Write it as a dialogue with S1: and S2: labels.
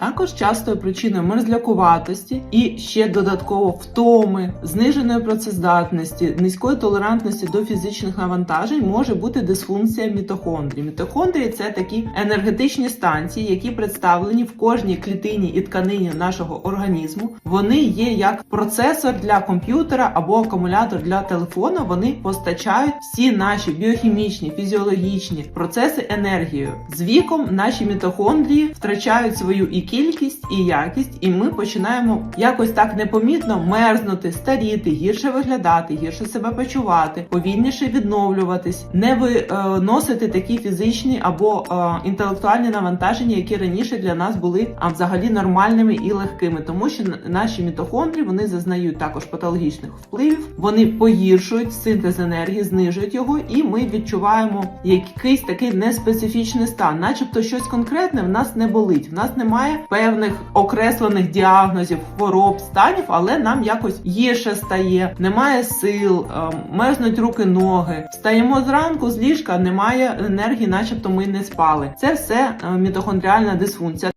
S1: Також частою причиною мерзлякуватості і ще додатково втоми, зниженої працездатності, низької толерантності до фізичних навантажень може бути дисфункція мітохондрій. Мітохондрії це такі енергетичні станції, які представлені в кожній клітині і тканині нашого організму. Вони є як процесор для комп'ютера або акумулятор для телефона. Вони постачають всі наші біохімічні, фізіологічні процеси енергією. З віком наші мітохондрії втрачають свою і кількість, і якість, і ми починаємо якось так непомітно мерзнути, старіти, гірше виглядати, гірше себе почувати, повільніше відновлюватись, не виносити такі фізичні або е, інтелектуальні навантаження, які раніше для нас були а взагалі нормальними і легкими, тому що наші мітохондрії вони зазнають також патологічних впливів, вони погіршують синтез енергії, знижують його, і ми відчуваємо якийсь такий неспецифічний стан, начебто щось конкретне в нас не болить. В нас немає певних окреслених діагнозів, хвороб, станів, але нам якось гірше стає, немає сил, е, мерзнуть руки, ноги. Встаємо зранку з ліжка, немає енергії, начебто ми не спали. Це все е, мітохондріальна дисфункція.